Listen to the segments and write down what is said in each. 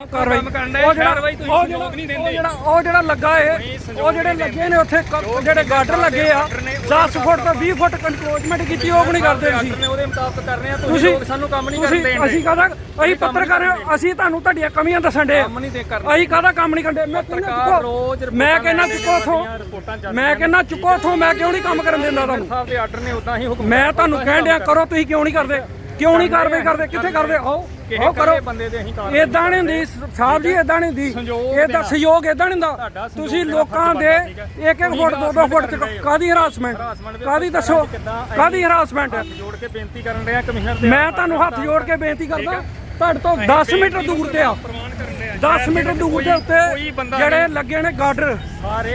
ਕਾਰਵਾਈ ਉਹ ਜਿਹੜਾ ਕਾਰਵਾਈ ਤੁਸੀਂ ਉਹ ਸਹਿਯੋਗ ਜਿਹੜਾ ਨਹੀਂ ਉਹ ਦਿੰਦੇ। ਜਿਹੜਾ ਉਹ ਜਿਹੜਾ ਲੱਗਾ ਏ ਉਹ ਜਿਹੜੇ ਲੱਗੇ ਨੇ ਉੱਥੇ ਕ- ਜਿਹੜੇ ਗਾਰਡਰ ਲੱਗੇ ਆ 10 ਫੁੱਟ ਤੋਂ 20 ਫੁੱਟ ਕੰਟਰੋਲਮੈਂਟ ਕੀਤੀ ਉਹ ਵੀ ਨਹੀਂ ਕਰਦੇ ਤੁਸੀਂ ਨੇ ਉਹਦੇ ਮੁਤਾਬਕ ਕਰ ਰਹੇ ਆ ਤੁਸੀਂ ਤੁਸੀਂ ਲੋਕ ਸਾਨੂੰ ਕੰਮ ਨਹੀਂ ਤੁਸੀਂ ਕਰਨ ਅਸੀਂ ਦੇਣਦੇ ਕਹਦਾ ਅਸੀਂ ਪੱਤਰਕਾਰ ਹਾਂ, ਅਸੀਂ ਤੁਹਾਨੂੰ ਤੁਹਾਡੀਆਂ ਕਮੀਆਂ ਦੱਸਣ ਦੇ। ਕੰਮ ਨਹੀਂ ਦੇ ਕਰਨਾ ਅਸੀਂ ਕਾਹਦਾ ਕੰਮ ਨਹੀਂ ਕਰਦੇ? ਮੈਂ ਕਹਿੰਦਾ ਪੱਤਰਕਾਰ ਰੋਜ਼ ਚੁੱਕੋ ਮੈਂ ਕਹਿੰਦਾ ਚੁੱਕੋ ਰਿਪੋਰਟਾਂ ਉਥੋਂ ਮੈਂ ਕਹਿੰਦਾ ਚੁੱਕੋ ਉਥੋਂ ਮੈਂ ਕਿਉਂ ਨਹੀਂ ਕੰਮ ਕਰਨ ਦਿੰਦਾ ਤੁਹਾਨੂੰ? ਸਾਹਿਬ ਦੇ ਆਰਡਰ ਨੇ ਉਦਾਂ ਹੀ ਹੁਕਮ ਮੈਂ ਤੁਹਾਨੂੰ ਕਹਿਣ ਡਿਆ ਕਰੋ ਤੁਸੀਂ ਕਿਉਂ ਨਹੀਂ ਕਰਦੇ? ਕਿਉਂ ਨਹੀਂ ਕਾਰਵਾਈ ਕਰਦੇ? ਕਿੱਥੇ ਕਰਦੇ? ਆਓ। ਆਓ ਕਰੋ। ਬੰਦੇ ਦੇ ਅਸੀਂ ਕਾਰਵਾਈ ਇਦਾਂ ਨਹੀਂ ਹੁੰਦੀ ਸਾਹਿਬ ਜੀ ਇਦਾਂ ਨਹੀਂ ਹੁੰਦੀ। ਇਹਦਾ ਦੇਣਾ। ਸਹਿਯੋਗ ਇਦਾਂ ਨਹੀਂ ਹੁੰਦਾ। ਤੁਸੀਂ ਲੋਕਾਂ ਦੇ। ਇੱਕ ਇੱਕ ਫੁੱਟ ਦੋ ਦੋ ਫੁੱਟ ਕਾਦੀ ਹਰਾਸਮੈਂਟ ਕਾਦੀ ਦੱਸੋ? ਕਿੱਦਾਂ ਹਰਾਸਮੈਂਟ ਜੋੜ ਕੇ ਬੇਨਤੀ ਕਰਨ ਰਹੇ ਕਮਿਸ਼ਨਰ ਦੇ ਮੈਂ ਤੁਹਾਨੂੰ ਹੱਥ ਜੋੜ ਕੇ ਬੇਨਤੀ ਕਰਦਾ। ਤੁਹਾਡੇ ਤੋਂ 10 ਮੀਟਰ ਦੂਰ ਤੇ ਆ। ਪ੍ਰਮਾਣ ਕਰਨ ਰਹੇ ਆ 10 ਮੀਟਰ ਦੂਰ ਦੇ ਉੱਤੇ ਜਿਹੜੇ ਲੱਗੇ ਨੇ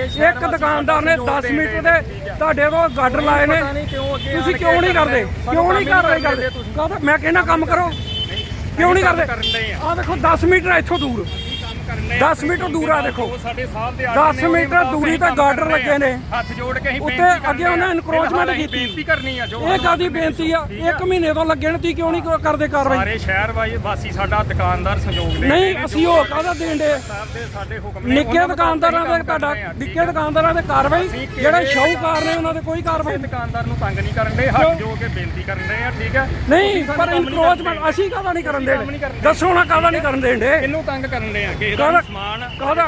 ਸ਼ਹਿਰ ਇੱਕ ਦੁਕਾਨਦਾਰ ਨੇ 10 ਮੀਟਰ ਦੇ ਤੁਹਾਡੇ ਕੋਲ ਗਾਰਡਰ ਲਾਏ ਨੇ। ਤੁਸੀਂ ਕਿਉਂ ਨਹੀਂ ਕਰਦੇ? ਕਿਉਂ ਨਹੀਂ ਕਾਰਵਾਈ ਕਰਦੇ? ਮੈਂ ਕਹਿੰਦਾ ਕੰਮ ਕਰੋ। ਕਿਉਂ ਨਹੀਂ ਕਰਦੇ? ਆ। ਦੇਖੋ 10 ਮੀਟਰ ਇੱਥੋਂ ਦੂਰ। 10 ਮੀਟਰ ਦੂਰ ਆ ਦੇਖੋ। ਸਾਡੇ ਸਾਹਿਬ ਦੇ 10 ਮੀਟਰ ਦੂਰੀ ਤੇ ਗਾਰਡਰ ਲੱਗੇ ਨੇ। ਹੱਥ ਜੋੜ ਕੇ ਅਸੀਂ ਉੱਤੇ ਅੱਗੇ ਉਹਨਾਂ ਆ। ਅਸੀਂ ਕੀਤੀ। ਬੇਨਤੀ ਕਰਨੀ ਆ ਜੋ ਇਹ ਕਾਦੀ ਬੇਨਤੀ ਆ? ਇੱਕ ਮਹੀਨੇ ਤੋਂ ਲੱਗੇ ਨੇ ਤੁਸੀਂ ਕਿਉਂ ਨਹੀਂ ਕਰਦੇ ਕਾਰਵਾਈ? ਸਾਰੇ ਸ਼ਹਿਰ ਵਾਸੀ ਸਾਡਾ ਦੁਕਾਨਦਾਰ ਸੰਯੋਗ ਦੇ ਨਹੀਂ ਅਸੀਂ ਉਹ ਕਾਹਦਾ ਦੇਣ ਦੇ ਦੇ ਸਾਡੇ ਹੁਕਮ ਨੇ ਨਿੱਕੇ ਦੁਕਾਨਦਾਰਾਂ ਦੇ ਤੁਹਾਡਾ ਆ, ਨਿੱਕੇ ਦੁਕਾਨਦਾਰਾਂ ਦੇ ਕਾਰਵਾਈ ਜਿਹੜੇ ਸ਼ਾਹੂਕਾਰ ਨੇ ਉਹਨਾਂ ਦੇ ਕੋਈ ਕਾਰਵਾਈ ਦੁਕਾਨਦਾਰ ਨੂੰ ਤੰਗ ਨਹੀਂ ਕਰਨ ਦੇ ਹੱਥ ਜੋੜ ਕੇ ਬੇਨਤੀ ਕਰਨ ਰਹੇ ਆ ਠੀਕ ਹੈ ਨਹੀਂ ਪਰ ਇਨਕਰੋਚਮੈਂਟ। ਅਸੀਂ ਕਾਹਦਾ ਨਹੀਂ ਕਰਨ ਦੇ। ਦੱਸੋ ਨਾ ਕਾਹਦਾ ਨਹੀਂ ਕਰਨ ਦੇ ਇਹਨੂੰ ਤੰਗ ਕਰਨ ਰਹੇ ਆ ਕਿਸੇ ਦਾ ਕਾਹਦਾ ਵੀ ਸਮਾਨ ਕਾਹਦਾ?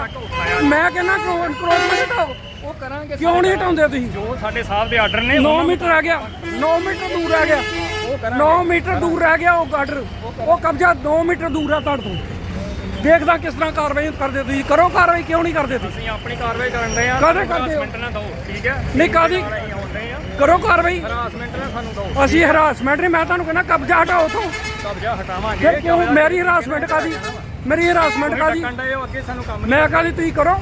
ਮੈਂ ਕਹਿੰਦਾ ਇਨਕਰੋਚਮੈਂਟ ਹਟਾਓ ਉਹ ਕਰਾਂਗੇ ਕਿਉਂ ਨਹੀਂ ਹਟਾਉਂਦੇ ਤੁਸੀਂ? ਜੋ ਸਾਡੇ ਸਾਹਿਬ ਦੇ ਆਰਡਰ ਨੇ 9 ਮੀਟਰ ਰਹਿ ਗਿਆ। 9 ਮੀਟਰ ਦੂਰ ਰਹਿ ਗਿਆ। ਉਹ ਕਰਾਂਗੇ। 9 ਮੀਟਰ ਦੂਰ ਰਹਿ ਗਿਆ ਉਹ ਗਾਰਡਰ ਉਹ ਕਬਜ਼ਾ 2 ਮੀਟਰ ਦੂਰ ਆ ਤੁਹਾਡੇ ਤੋਂ। ਦੇਖਦਾ ਕਿਸ ਤਰ੍ਹਾਂ ਕਾਰਵਾਈ ਕਰਦੇ ਤੁਸੀਂ। ਕਰੋ ਕਾਰਵਾਈ ਕਿਉਂ ਨਹੀਂ ਕਰਦੇ ਤੁਸੀਂ? ਅਸੀਂ ਆਪਣੀ ਕਾਰਵਾਈ ਕਰਨ ਰਹੇ ਆ। ਕਾਹਦੇ ਕਰਦੇ ਹੋ? ਹਰਾਸਮੈਂਟ ਨਾ ਦਿਓ ਠੀਕ ਹੈ? ਨਹੀਂ ਕਾਦੀ ਕਰੋ ਕਾਰਵਾਈ। ਹਰਾਸਮੈਂਟ ਨਾ ਸਾਨੂੰ ਦਿਓ। ਅਸੀਂ ਹਰਾਸਮੈਂਟ ਨਹੀਂ ਮੈਂ ਤੁਹਾਨੂੰ ਕਹਿੰਦਾ ਕਬਜ਼ਾ ਹਟਾਓ ਤੋਂ ਕਬਜ਼ਾ ਹਟਾਵਾਂਗੇ। ਕਿਉਂ? ਮੇਰੀ ਹਰਾਸਮੈਂਟ ਕਾਦੀ ਮੇਰੀ ਹਰਾਸਮੈਂਟ ਕੰਡੇ ਅੱਗੇ ਸਾਨੂੰ ਕੰਮ ਮੈਂ ਕਾਦੀ ਤੁਸੀਂ ਕਰੋ?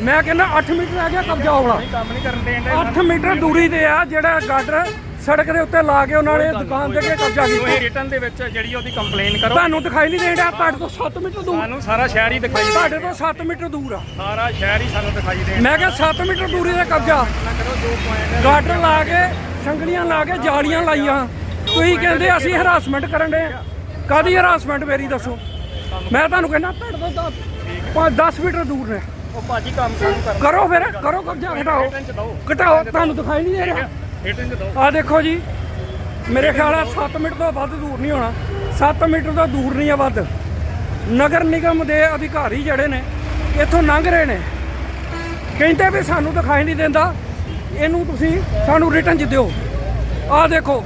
ਮੈਂ ਕਹਿੰਦਾ 8 ਮੀਟਰ ਰਹਿ ਗਿਆ ਕਬਜ਼ਾ ਹੋਣਾ ਨਹੀਂ ਕੰਮ ਨਹੀਂ ਕਰਨ ਦੇਣ ਦੇ 8 ਮੀਟਰ ਦੂਰੀ ਤੇ ਆ ਜਿਹੜਾ ਗਾਰਡਰ ਸੜਕ ਦੇ ਉੱਤੇ ਲਾ ਕੇ ਉਹਨਾਂ ਨੇ ਦੁਕਾਨ ਦੇ ਅੱਗੇ ਕਬਜ਼ਾ ਕੀਤਾ। ਤੁਸੀਂ ਰਿਟਰਨ ਦੇ ਵਿੱਚ ਜਿਹੜੀ ਉਹਦੀ ਕੰਪਲੇਨ ਕਰੋ। ਤੁਹਾਨੂੰ ਦਿਖਾਈ ਨਹੀਂ ਦੇ ਰਿਹਾ ਤੁਹਾਡੇ ਤੋਂ 7 ਮੀਟਰ ਦੂਰ। ਸਾਨੂੰ ਸਾਰਾ ਸ਼ਹਿਰ ਹੀ ਦਿਖਾਈ ਦੇ ਤੁਹਾਡੇ ਤੋਂ 7 ਮੀਟਰ ਦੂਰ ਆ। ਸਾਰਾ ਸ਼ਹਿਰ ਹੀ ਸਾਨੂੰ ਦਿਖਾਈ ਦੇ ਮੈਂ ਕਿਹਾ 7 ਮੀਟਰ ਦੂਰੀ ਤੇ ਕਬਜ਼ਾ। ਨਾ ਕਰੋ ਜੋ ਪੁਆਇੰਟ ਗਾਰਡਰ ਲਾ ਕੇ ਸੰਗਲੀਆਂ ਲਾ ਕੇ ਜਾਲੀਆਂ ਲਾਈਆਂ। ਤੁਸੀਂ ਕਹਿੰਦੇ ਅਸੀਂ ਹਰਾਸਮੈਂਟ ਕਰਨ ਦੇ ਕਾਦੀ ਹਰਾਸਮੈਂਟ ਮੇਰੀ ਦੱਸੋ? ਮੈਂ ਤੁਹਾਨੂੰ ਕਹਿੰਦਾ ਤੁਹਾਡੇ ਤੋਂ 10 ਮੀਟਰ ਦੂਰ ਨੇ ਉਹ ਭਾਜੀ ਕੰਮ ਕਰਨ। ਕਰੋ ਫਿਰ ਕਰੋ ਕਬਜ਼ਾ ਘਟਾਓ। ਘਟਾਓ ਤੁਹਾਨੂੰ ਦਿਖਾਈ ਨਹੀਂ ਦੇ ਰਿਹਾ। ਰਿਟਰਨ ਚ ਦਿਓ। ਆ ਦੇਖੋ ਜੀ ਮੇਰੇ ਖਿਆਲ ਆ 7 ਮਿੰਟ ਤੋਂ ਵੱਧ ਦੂਰ ਨਹੀਂ ਹੋਣਾ। 7 ਮੀਟਰ ਤੋਂ ਦੂਰ ਨਹੀਂ ਆ ਵੱਧ। ਨਗਰ ਨਿਗਮ ਦੇ ਅਧਿਕਾਰੀ ਜਿਹੜੇ ਨੇ ਇੱਥੋਂ ਲੰਘ ਰਹੇ ਨੇ। ਕਹਿੰਦੇ ਵੀ ਸਾਨੂੰ ਦਿਖਾਈ ਨਹੀਂ ਦਿੰਦਾ। ਇਹਨੂੰ ਤੁਸੀਂ ਸਾਨੂੰ ਰਿਟਰਨ ਚ ਦਿਓ। ਆ ਦੇਖੋ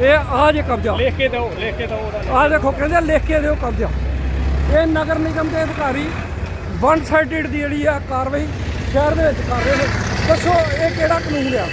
ਇਹ ਆ ਜੇ ਕਬਜ਼ਾ ਲਿਖ ਕੇ ਦਿਓ ਲਿਖ ਕੇ ਦਿਓ ਉਹਦਾ। ਆ ਦੇਖੋ ਕਹਿੰਦੇ ਲਿਖ ਕੇ ਦਿਓ ਕਬਜ਼ਾ ਇਹ ਨਗਰ ਨਿਗਮ ਦੇ ਅਧਿਕਾਰੀ ਵਨ ਸਾਈਡਡ ਦੀ ਜਿਹੜੀ ਆ ਕਾਰਵਾਈ ਸ਼ਹਿਰ ਦੇ ਵਿੱਚ ਕਰ ਰਹੇ ਨੇ। ਦੱਸੋ ਇਹ ਕਿਹੜਾ ਕਾਨੂੰਨ ਆ?